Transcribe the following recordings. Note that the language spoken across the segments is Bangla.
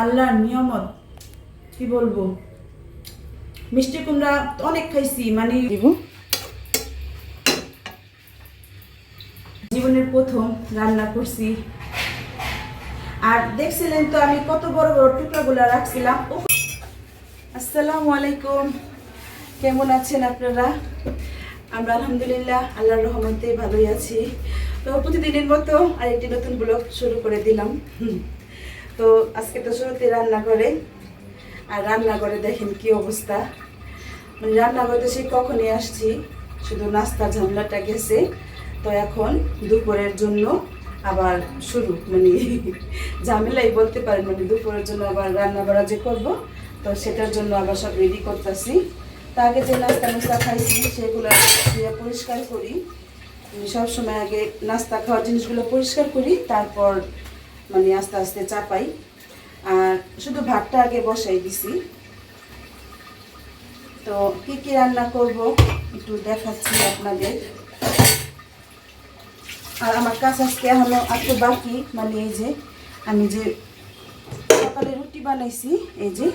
আল্লাহর নিয়মত কি বলব? মিষ্টি কুমড়া অনেক খাইছি মানে জীবনের প্রথম রান্না করছি। আর দেখছিলেন তো আমি কত বড় বড় টুকরাগুলো রাখছিলাম! আসসালামু আলাইকুম। কেমন আছেন আপনারা? আমরা আলহামদুলিল্লাহ আল্লাহর রহমতে ভালোই আছি। তো প্রতিদিনের মতো আরেকটি নতুন ব্লগ শুরু করে দিলাম। হুম। তো আজকে তো শুরুতে রান্না করে আর রান্না করে দেখেন কি অবস্থা। মানে রান্না করতে সেই কখনই আসছি, শুধু নাস্তা ঝামেলাটা গেছে। তো এখন দুপুরের জন্য আবার শুরু মানে ঝামেলাই বলতে পারেন মানে দুপুরের জন্য আবার রান্না বাড়া যে করব, তো সেটার জন্য আবার সব রেডি করতেছি। তা আগে যে নাস্তা নাস্তা খাইছি, সেগুলো পরিষ্কার করি। সবসময় আগে নাস্তা খাওয়ার জিনিসগুলো পরিষ্কার করি, তারপর মানে আস্তে আস্তে চাপাই। আর শুধু ভাতটা আগে বসাই দিছি। তো কি কি রান্না করব একটু দেখাচ্ছি আপনাদের। আর আমার কাজ আজকে এখনও একটু বাকি মানে এই যে আমি যে সকালে রুটি বানাইছি, এই যে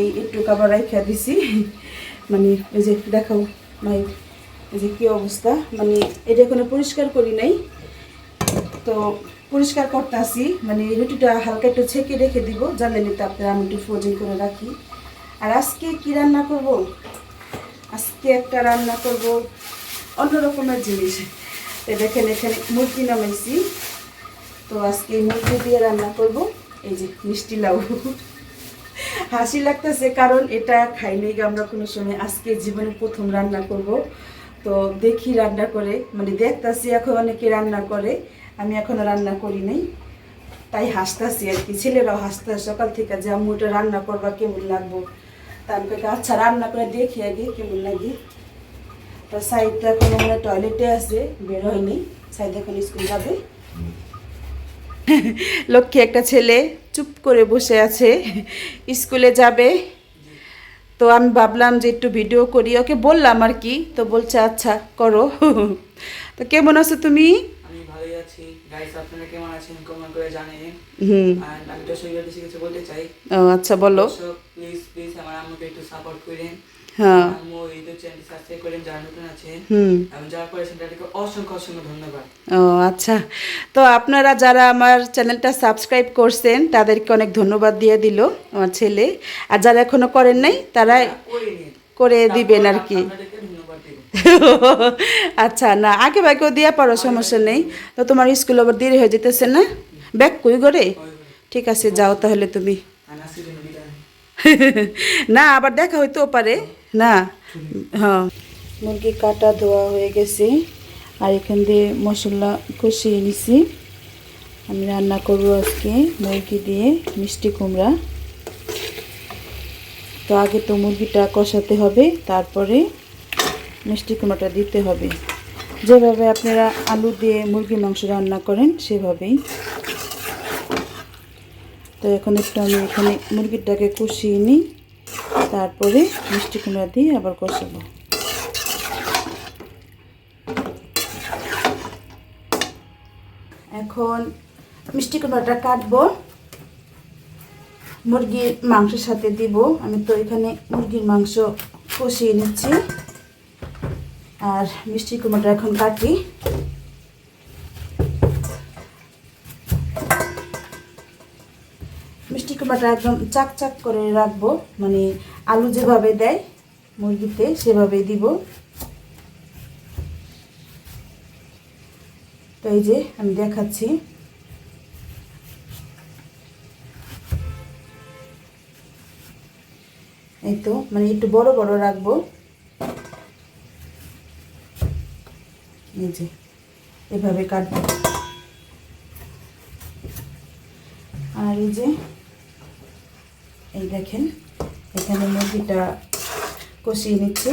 এই একটু কাবার রাইখা দিছি। মানে এই যে দেখাও ভাই, এই যে কি অবস্থা? মানে এটা এখনও পরিষ্কার করি নাই। তো পরিষ্কার করতে আসি মানে রুটিটা হালকা একটু ছেঁকে রেখে দিব জানেন তো আপনারা আমি একটু ফ্রোজেন করে রাখি। আর আজকে কি রান্না করব? আজকে একটা রান্না করব অন্য রকমের জিনিস। তো দেখেন, এখানে মুরগি নামাইছি। তো আজকে মুরগি দিয়ে রান্না করব। এই যে, মিষ্টি লাউ। হাসি লাগতেছে, কারণ এটা খাইনি আমরা কোনো সময়। আজকে জীবনে প্রথম রান্না করব। তো দেখি রান্না করে মানে দেখতাছি এখন অনেকে রান্না করে। আমি এখনও রান্না করি নাই। তাই হাসতাছি আর কি। ছেলেরাও হাসতে সকাল থেকে যে আম্মু ওটা রান্না করবা কেমন লাগবো? তা আমি কই, আচ্ছা রান্না করে দেখি আগে কেমন লাগে। তো সাইডটা এখন মানে টয়লেটে আছে বের হয়নি। সাইড এখন স্কুল যাবে। লক্ষ্মী একটা ছেলে চুপ করে বসে আছে স্কুলে যাবে। তো আমি ভাবলাম যে একটু ভিডিও করি। ওকে বললাম আর কি তো বলছে আচ্ছা করো। তো কেমন আছো তুমি? আমি গাইস আপনারা কেমন আছেন? কমেন্ট করে জানিয়ে। হুম। আর আমি তো বেশি কিছু বলতে চাই। ও আচ্ছা বলো। প্লিজ প্লিজ আমার আম্মুকে একটু সাপোর্ট করেন। হ্যাঁ। আম্মু ইউটিউব চ্যানেল সাবস্ক্রাইব করেন যারা নতুন আছে হুম। এবং যারা করেছেন তাদেরকে অসংখ্য অসংখ্য ধন্যবাদ। ও আচ্ছা। তো আপনারা যারা আমার চ্যানেলটা সাবস্ক্রাইব করছেন তাদেরকে অনেক ধন্যবাদ দিয়ে দিল আমার ছেলে। আর যারা এখনও করেন নাই তারা করে দিবেন আর কি। আপনাদেরকে আচ্ছা না, আগে ভাগেও দিয়া পারো, সমস্যা নেই। তো তোমার স্কুল আবার দেরি হয়ে যেতেছে না? ব্যাগ কই করে ঠিক আছে, যাও তাহলে তুমি। না, আবার দেখা হইতেও পারে। না হ্যাঁ। মুরগি কাটা ধোয়া হয়ে গেছে। আর এখান দিয়ে মশলা কষিয়ে নিছি। আমি রান্না করব আজকে মুরগি দিয়ে মিষ্টি কুমড়া। তো আগে তো মুরগিটা কষাতে হবে, তারপরে মিষ্টি কুমড়াটা দিতে হবে। যেভাবে আপনারা আলু দিয়ে মুরগি মাংস রান্না করেন, সেভাবেই। তো এখন একটু আমি এখানে মুরগিটাকে কষিয়ে নিই। তারপরে মিষ্টি কুমড়া দিয়ে আবার কষাবো। এখন মিষ্টি কুমড়াটা কাটবো। মুরগির মাংসের সাথে দিব। আমি তো এখানে মুরগির মাংস কষিয়ে নিচ্ছি। আর মিষ্টি কুমড়াটা এখন কাটি। মিষ্টি কুমড়াটা একদম চাক চাক করে রাখব মানে আলু যেভাবে দেয় মুরগিতে সেভাবে দিব। তো এই যে আমি দেখাচ্ছি। এই তো মানে একটু বড় বড় রাখব। এই যে এভাবে কাটবো। আর এই যে, এই দেখেন, এখানে মুরগিটা কষিয়ে নিচ্ছি।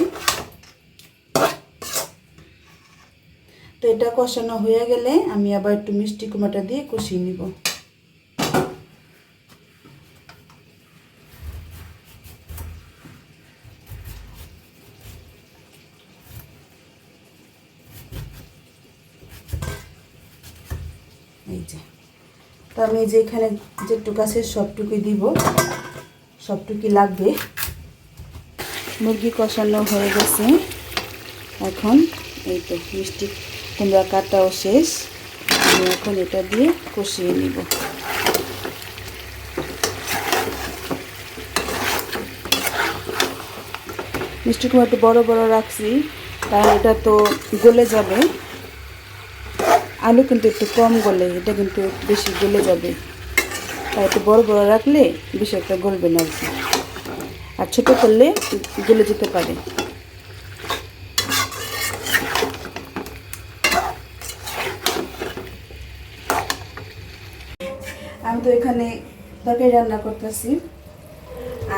তো এটা কষানো হয়ে গেলে আমি আবার একটু মিষ্টি কুমাটা দিয়ে কষিয়ে নিব এই যে তো তো আমি যে এখানে যেটুকু আছে সবটুকুই দিব। সবটুকুই লাগবে। মুরগি কষানো হয়ে গেছে। এখন এই তো মিষ্টি কুমড়া কাটাও শেষ। আমি এখন এটা দিয়ে কষিয়ে নিব। মিষ্টি কুমড়া একটু বড় বড় রাখছি, কারণ এটা তো গলে যাবে। আলু কিন্তু একটু কম গলে, এটা কিন্তু বেশি গলে যাবে। তাই একটু বড় বড় রাখলে বেশি একটা গলবে না আর কি। আর ছোটো করলে গলে যেতে পারে। আমি তো এখানে তরকারি রান্না করতেছি।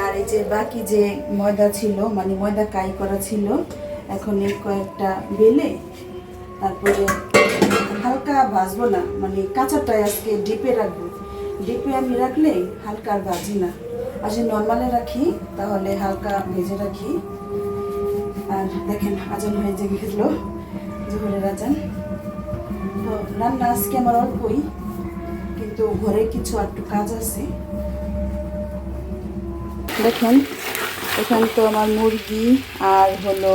আর এই যে বাকি যে ময়দা ছিল মানে ময়দা কাই করা ছিল, এখন কয়েকটা বেলে তারপরে হালকা ভাজবো না মানে কাঁচাটাই আজকে ডিপে রাখব। ডিপে আমি রাখলে হালকা আর ভাজি না। আর যে নর্মালে রাখি, তাহলে হালকা ভেজে রাখি। আর দেখেন, আজান হয়ে যে গেল, জোহরের আজান। তো রান্না আজকে আমার অল্পই, কিন্তু ঘরে কিছু একটু কাজ আছে। দেখেন, এখানে তো আমার মুরগি আর হলো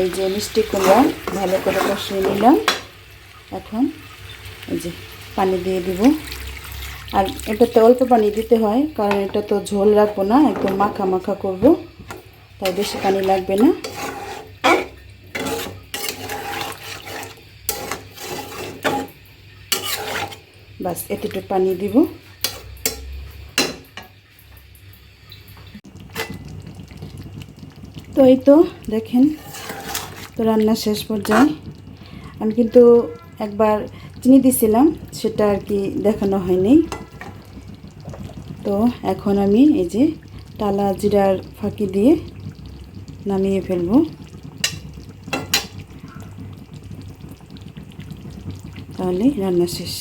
এই যে মিষ্টি কুমড়া, ভালো করে কষিয়ে নিলাম। এখন এই যে পানি দিয়ে দিব। আর এটাতে অল্প পানি দিতে হয়, কারণ এটা তো ঝোল রাখব না, একদম মাখা মাখা করব, তাই বেশি পানি লাগবে না। বাস এতটুকু পানি দিব। তো এই তো দেখেন, তো রান্না শেষ পর্যায়ে। আমি কিন্তু একবার চিনি দিছিলাম, সেটা আর কি দেখানো হয়নি। তো এখন আমি এই যে টালা জিরার ফাঁকি দিয়ে নামিয়ে ফেলব। তাহলে রান্না শেষ।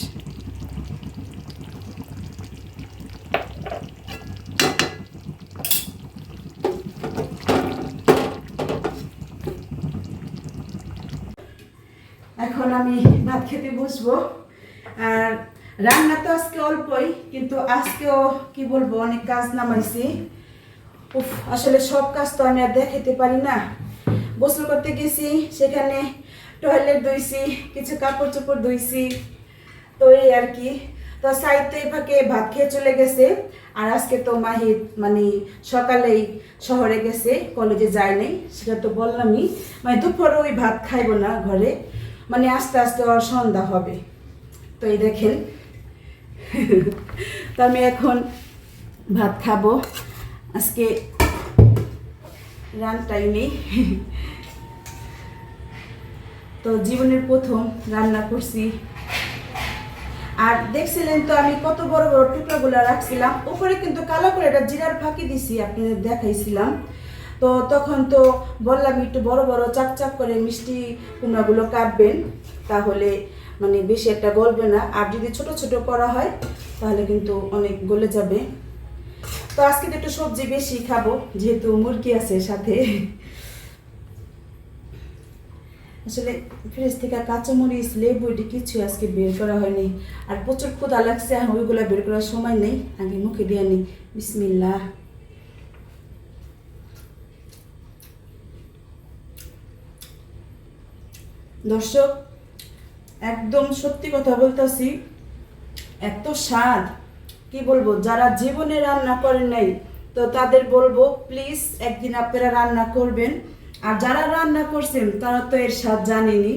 এখন আমি ভাত খেতে বসবো। আর রান্না তো আজকে অল্পই, কিন্তু আজকেও কি বলব, অনেক কাজ নামাইছি। উফ, আসলে সব কাজ তো আমি আর দেখাতে পারি না। গোসল করতে গেছি, সেখানে টয়লেট ধুইছি, কিছু কাপড় চোপড় ধুইছি। তো এই আর কি। তো সাইতে ফাঁকে ভাত খেয়ে চলে গেছে। আর আজকে তো মাহিদ মানে সকালেই শহরে গেছে, কলেজে যায় নাই, সেটা তো বললামই। মানে দুপুরে ওই ভাত খাইবো না ঘরে। মানে আস্তে আস্তে ওর সন্ধ্যা হবে। তো এই দেখেন, তো আমি এখন ভাত খাব। আজকে রানটাই নেই তো জীবনের প্রথম রান্না করছি। আর দেখছিলেন তো আমি কত বড় বড় টুকরাগুলো রাখছিলাম। উপরে কিন্তু কালো করে এটা জিরার ফাঁকি দিছি, আপনাদের দেখাইছিলাম। তো তখন তো বললাম একটু বড় বড় চাক চাক করে মিষ্টি কুমড়াগুলো কাটবেন, তাহলে মানে বেশি একটা গলবে না। আর যদি ছোট ছোট করা হয়, তাহলে কিন্তু অনেক গলে যাবে। তো আজকে তো একটু সবজি বেশি খাব, যেহেতু মুরগি আছে সাথে। আসলে ফ্রিজ থেকে কাঁচামরিচ, লেবু এটি কিছু আজকে বের করা হয়নি। আর প্রচুর ক্ষুদা লাগছে ওইগুলো বের করার সময় নেই, আগে মুখে দিয়ে নি বিসমিল্লা দর্শক, একদম সত্যি কথা বলতেছি, এত স্বাদ, কি বলব, যারা জীবনে রান্না করেন নাই, তো তাদের বলব প্লিজ একদিন আপনারা রান্না করবেন। আর যারা রান্না করছেন, তারা তো এর স্বাদ জানেনি।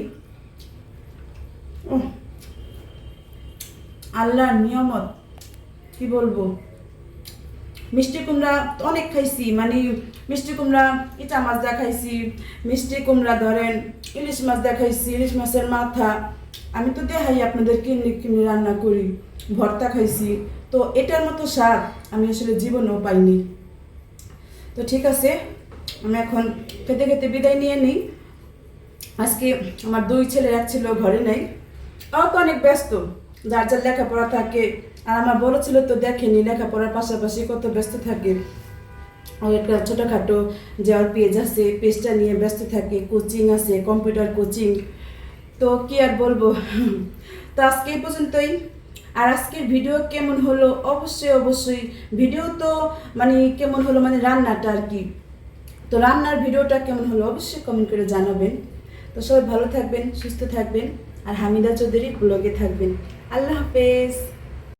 আল্লাহর নিয়মত, কি বলব। মিষ্টি কুমড়া অনেক খাইছি মানে মিষ্টি কুমড়া, ইটা মাছ খাইছি, মিষ্টি কুমড়া ধরেন ইলিশ মাছ দেখাইছি, ইলিশ মাছের মাথা। আমি তো দেখাই আপনাদের কিনে কিনে রান্না করি, ভর্তা খাইছি। তো এটার মতো স্বাদ আমি আসলে জীবনেও পাইনি। তো ঠিক আছে, আমি এখন খেতে খেতে বিদায় নিয়ে নিই। আজকে আমার দুই ছেলে এক ছিল, ঘরে নেই। তাও তো অনেক ব্যস্ত, যার যার লেখাপড়া থাকে। আর আমার বড় ছিল তো দেখেনি, লেখাপড়ার পাশাপাশি কত ব্যস্ত থাকে। একটা ছোটোখাটো যে আর পেজ আছে, পেজটা নিয়ে ব্যস্ত থাকে কোচিং আছে কম্পিউটার কোচিং তো কি আর বলব? তো আজকে এই পর্যন্তই। আর আজকের ভিডিও কেমন হলো? অবশ্যই অবশ্যই। ভিডিও তো মানে কেমন হলো? মানে রান্নাটা আর কি। তো রান্নার ভিডিওটা কেমন হলো? অবশ্যই কমেন্ট করে জানাবেন। তো সবাই ভালো থাকবেন, সুস্থ থাকবেন। আর হামিদা চৌধুরী ব্লগে থাকবেন। আল্লাহ হাফেজ।